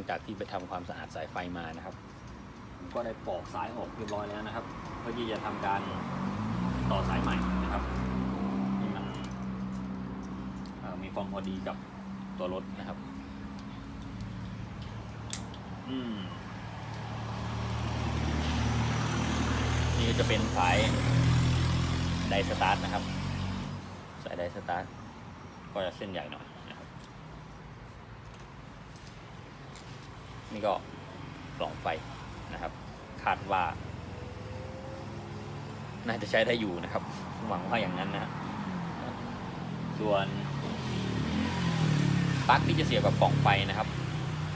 งจากที่ไปทำความสะอาดสายไฟมานะครับผมก็ได้ปอกสายออกเรียบร้อยแล้วนะครับ เพื่อที่จะทำการต่อสายใหม่นะครับให้มันมีความพอดีกับตัวรถนะครับ อืมนี่ก็จะเป็นสายไดสตาร์ทนะครับ สายไดสตาร์ทก็จะเส้นใหญ่หน่อย นี่ก็กล่องไฟนะครับ คาดว่า น่าจะใช้ได้อยู่นะครับ หวังว่าอย่างนั้นนะส่วนปลั๊กที่จะเสียบกับกล่องไฟนะครับ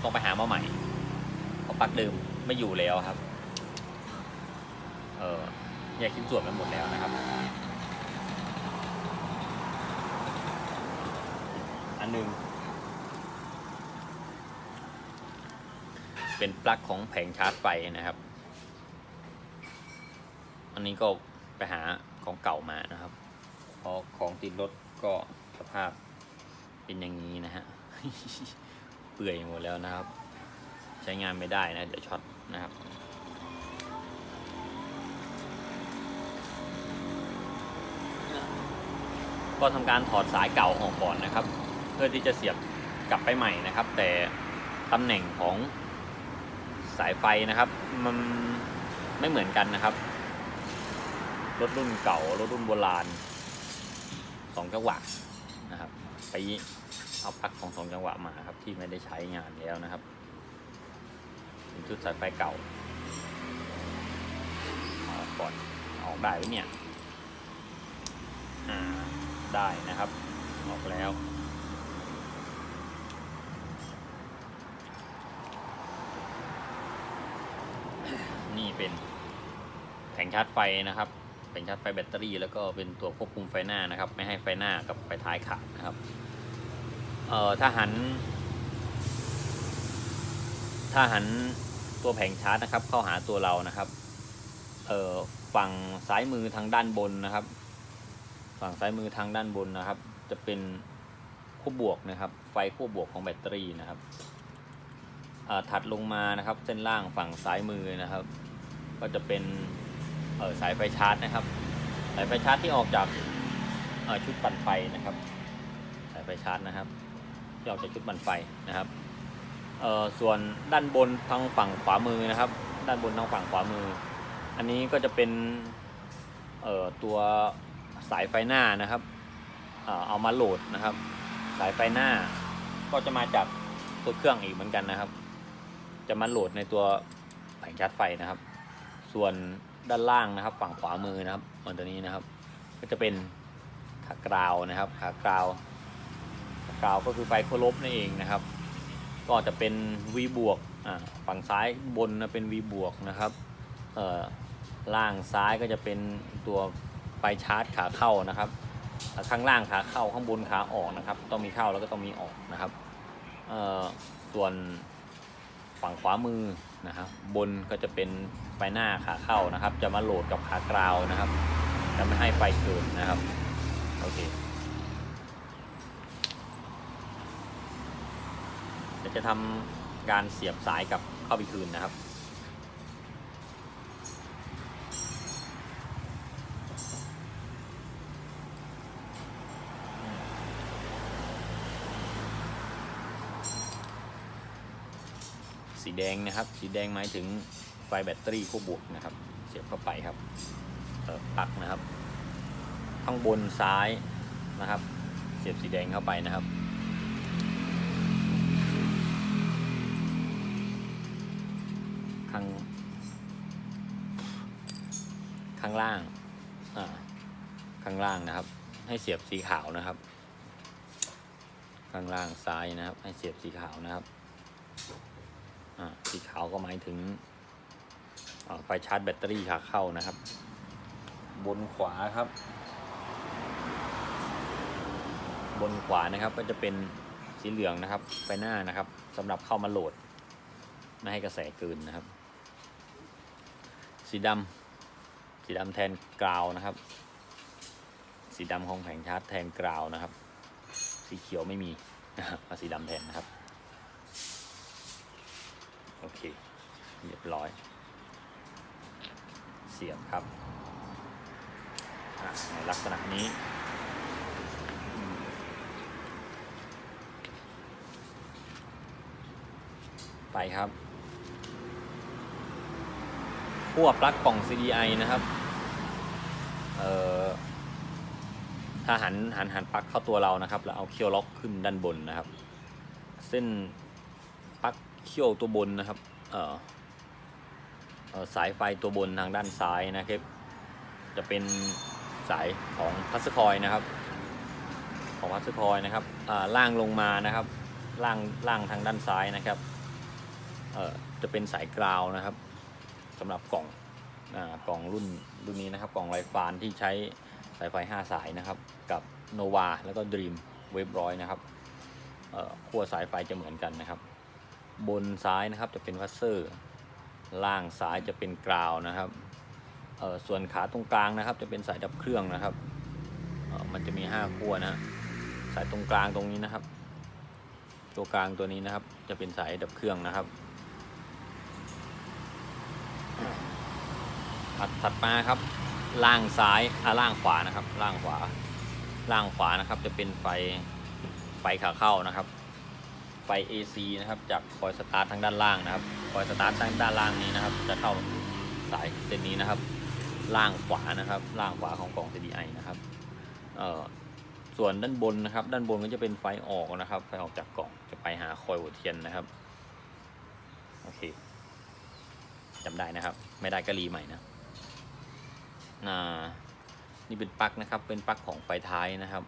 ต้องไปหามาใหม่เพราะปลั๊กเดิมไม่อยู่แล้วครับ เออแยกชิ้นส่วนไปหมดแล้วนะครับ อันหนึ่ง เป็นปลั๊กของแผงชาร์จไฟนะครับ อันนี้ก็ไปหาของเก่ามานะครับเพราะของติดรถก็สภาพเป็นอย่างนี้นะฮะ เปื่อยหมดแล้วนะครับ ใช้งานไม่ได้นะ เดี๋ยวช็อตนะครับก็ทำการถอดสายเก่าออกก่อนนะครับ เพื่อที่จะเสียบกลับไปใหม่นะครับ แต่ตำแหน่งของ สายไฟนะครับ มันไม่เหมือนกันนะครับ รถรุ่นเก่ารถรุ่นโบราณสองจังหวะนะครับ ไปเอาปลั๊กของสองจังหวะมาครับ ที่ไม่ได้ใช้งานแล้วนะครับเป็นชุดสายไฟเก่าเอาอก่อนอออกได้ไหมเนี่ยอ่าได้นะครับ ออกแล้ว นี่เป็นแผง ชาร์จไฟนะครับแผงชาร์จไฟแบตเตอรี่ แล้วก็เป็นตัวควบคุมไฟหน้านะครับ ไม่ให้ไฟหน้ากับไฟท้ายขาดนะครับ เอ่อถ้าหัน ถ้าหันตัวแผงชาร์จนะครับ เข้าหาตัวเรานะครับ เอ่อฝั่งซ้ายมือทางด้านบนนะครับ ฝั่งซ้ายมือทางด้านบนนะครับ จะเป็นขั้วบวกนะครับ ไฟขั้วบวกของแบตเตอรี่นะครับอ่าถัดลงมานะครับ เส้นล่างฝั่งซ้ายมือนะครับ ก็จะเป็น สายไฟชาร์จนะครับ สายไฟชาร์จที่ออกจากชุดปั่นไฟนะครับ สายไฟชาร์จนะครับ ที่ออกจากชุดปั่นไฟนะครับส่วนด้านบนทางฝั่งขวามือนะครับ ด้านบนทางฝั่งขวามือ อันนี้ก็จะเป็นตัวสายไฟหน้านะครับเอามาโหลดนะครับ สายไฟหน้าก็จะมาจากตัวเครื่องอีกเหมือนกันนะครับ จะมาโหลดในตัวแผงชาร์จไฟนะครับ ส่วน ด้านล่างนะครับ ฝั่งขวามือนะครับเหมือนตัวนี้นะครับ ก็จะเป็นขากราวนะครับ ขากราวขากราวก็คือไฟโคลบนั่นเองนะครับ ก็จะเป็น V บวกอ่าฝั่งซ้ายบนนะเป็น V บวกนะครับเอ่อล่างซ้ายก็จะเป็นตัวไฟชาร์จขาเข้านะครับข้างล่างขาเข้าข้างบนขาออกนะครับ ต้องมีเข้าแล้วก็ต้องมีออกนะครับเอ่อส่วนฝั่งขวามือนะครับบนก็จะเป็น ไฟหน้าขาเข้านะครับ จะมาโหลดกับขากราวนะครับ จะไม่ให้ไฟเกินนะครับ โอเคเดี๋ยวจะทำการเสียบสายกับเข้าไปคืนนะครับสีแดงนะครับ สีแดงหมายถึง ฟแบตเตอรี่คู่บวกนะครับ เสียบเข้าไปครับปลั๊กนะครับ ข้างบนซ้ายนะครับ เสียบสีแดงเข้าไปนะครับ ข้าง ข้างล่างอ่าข้างล่างนะครับ ให้เสียบสีขาวนะครับ ข้างล่างซ้ายนะครับ ให้เสียบสีขาวนะครับอ่าสีขาวก็หมายถึง ไฟชาร์จแบตเตอรี่ขาเข้านะครับ บนขวาครับ บนขวานะครับก็จะเป็นสีเหลืองนะครับไฟหน้านะครับสำหรับเข้ามาโหลด ไม่ให้กระแสเกินนะครับ สีดำสีดำแทนกราวนะครับ สีดำของแผงชาร์จแทนกราวนะครับ สีเขียวไม่มีนะครับเอาสีดำแทนนะครับ โอเคเรียบร้อย เสียบครับในลักษณะนี้ไปครับขั้วปลั๊กกล่อง CDI นะครับ เอ่อ ถ้าหันหันหันปลั๊กเข้าตัวเรานะครับ แล้วเอาเคียวล็อกขึ้นด้านบนนะครับ เส้นปลั๊กเคียวตัวบนนะครับ เอ่อ สายไฟตัวบนทางด้านซ้ายนะครับ จะเป็นสายของพัสคอยนะครับ ของพัสคอยนะครับล่างลงมานะครับล่างล่างทางด้านซ้ายนะครับจะเป็นสายกราวนะครับสำหรับกล่องอกล่องรุ่นรุ่นนี้นะครับ กล่องไรฟานที่ใช้สายไฟ 5 สายนะครับ กับโนวาแล้วก็ Dream เวฟร้อยนะครับขั้วสายไฟจะเหมือนกันนะครับ บนซ้ายนะครับจะเป็นพัสเซอร์ ล่างซ้ายจะเป็นกราวนะครับเออส่วนขาตรงกลางนะครับ จะเป็นสายดับเครื่องนะครับเออมันจะมี5ขั้วนะฮะสายตรงกลางตรงนี้นะครับ ตัวกลางตัวนี้นะครับ จะเป็นสายดับเครื่องนะครับถัดถัดมาครับ ล่างซ้ายอ่าล่างขวานะครับ ล่างขวา ล่างขวานะครับ จะเป็นไฟไฟขาเข้านะครับ ไฟ AC นะครับ จากคอยสตาร์ททางด้านล่างนะครับคอยสตาร์ททางด้านล่างนี้นะครับ จะเข้าสายเส้นนี้นะครับ ล่างขวานะครับ ล่างขวาของกล่อง CDI นะครับเอ่อส่วนด้านบนนะครับ ด้านบนก็จะเป็นไฟออกนะครับ ไฟออกจากกล่องจะไปหาคอยหัวเทียนนะครับโอเคจำได้นะครับ ไม่ได้ก็รีใหม่นะอ่านี่เป็นปลั๊กนะครับ เป็นปลั๊กของไฟท้ายนะครับ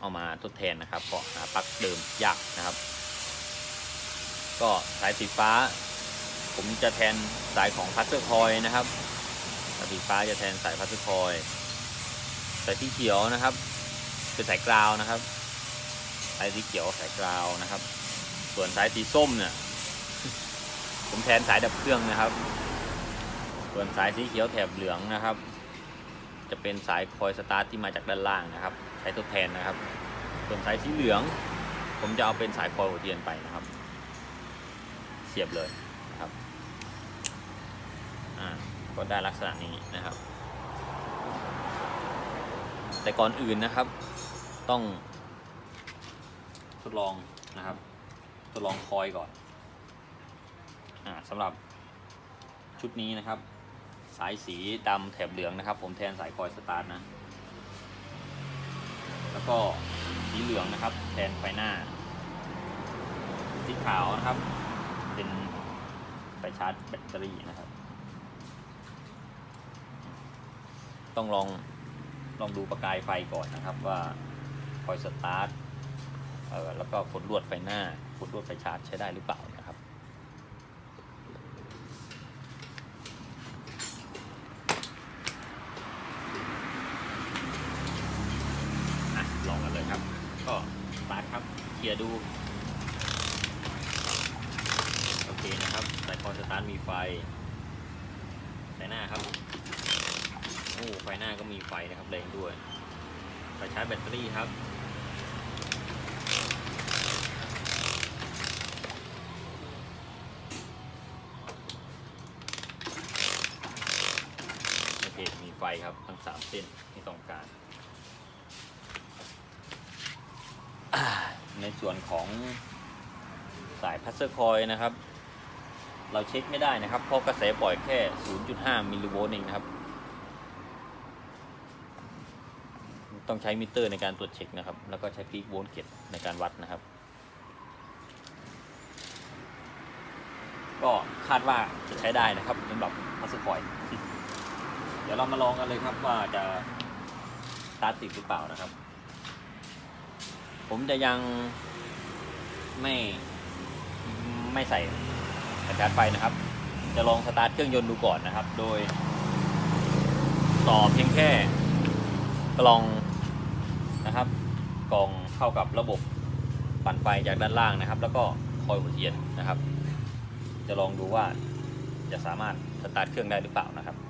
เอามาทดแทนนะครับเพราะหาปลั๊กเดิมยากนะครับ ก็สายสีฟ้า ผมจะแทนสายของพัสเซอร์คอยนะครับสายสีฟ้าจะแทนสายพัสเซอร์คอยสายสีเขียวนะครับเป็นสายกราวนะครับ สายสีเขียวสายกราวนะครับ ส่วนสายสีส้มเนี่ยผมแทนสายดับเครื่องนะครับ ส่วนสายสีเขียวแถบเหลืองนะครับ จะเป็นสายคอยสตาร์ทที่มาจากด้านล่างนะครับ ใช้ทดแทนนะครับ ส่วนสายสีเหลือง ผมจะเอาเป็นสายคอยหัวเทียนไปนะครับ เสียบเลยนะครับอ่าก็ได้ลักษณะนี้นะครับ แต่ก่อนอื่นนะครับ ต้องทดลองนะครับทดลองคอยก่อนอ่าสำหรับชุดนี้นะครับ สายสีดำแถบเหลืองนะครับ ผมแทนสายคอยสตาร์ทนะ แล้วก็สีเหลืองนะครับ แทนไฟหน้า สีขาวนะครับ เป็นไฟชาร์จแบตเตอรี่นะครับ ต้องลองลองดูประกายไฟก่อนนะครับว่าคอยสตาร์ทแล้วก็กดลวดไฟหน้ากดลวดไฟชาร์จใช้ได้หรือเปล่านะครับ อะลองกันเลยครับ ก็ตาร์ทครับเคลียดู โอเคนะครับสายคอนสตาร์ทมีไฟไฟหน้าครับโอ้ไฟหน้าก็มีไฟนะครับแรงด้วยไฟชาร์จแบตเตอรี่ครับโอเคมีไฟครับทั้งสามเส้นที่ต้องการ อ่า ในส่วนของสายพัสเซอร์คอยนะครับ เราเช็คไม่ได้นะครับ เพราะกระแสปล่อยแค่ 0.5 มิลลิโวลต์เองนะครับ ต้องใช้มิเตอร์ในการตรวจเช็คนะครับ แล้วก็ใช้ปีกโวลต์เกตในการวัดนะครับ ก็คาดว่าจะใช้ได้นะครับสำหรับพัสเซอร์คอย เดี๋ยวเรามาลองกันเลยครับว่าจะตาร์ทติดหรือเปล่านะครับ ผมจะยังไม่ไม่ใส่สัญญาณไฟนะครับ จะลองสตาร์ทเครื่องยนต์ดูก่อนนะครับ โดย ต่อเพียงแค่กล่องนะครับ กล่องเข้ากับระบบปั่นไฟจากด้านล่างนะครับ แล้วก็คอยหัวเทียนนะครับ จะลองดูว่าจะสามารถสตาร์ทเครื่องได้หรือเปล่านะครับกราวก่อนครับ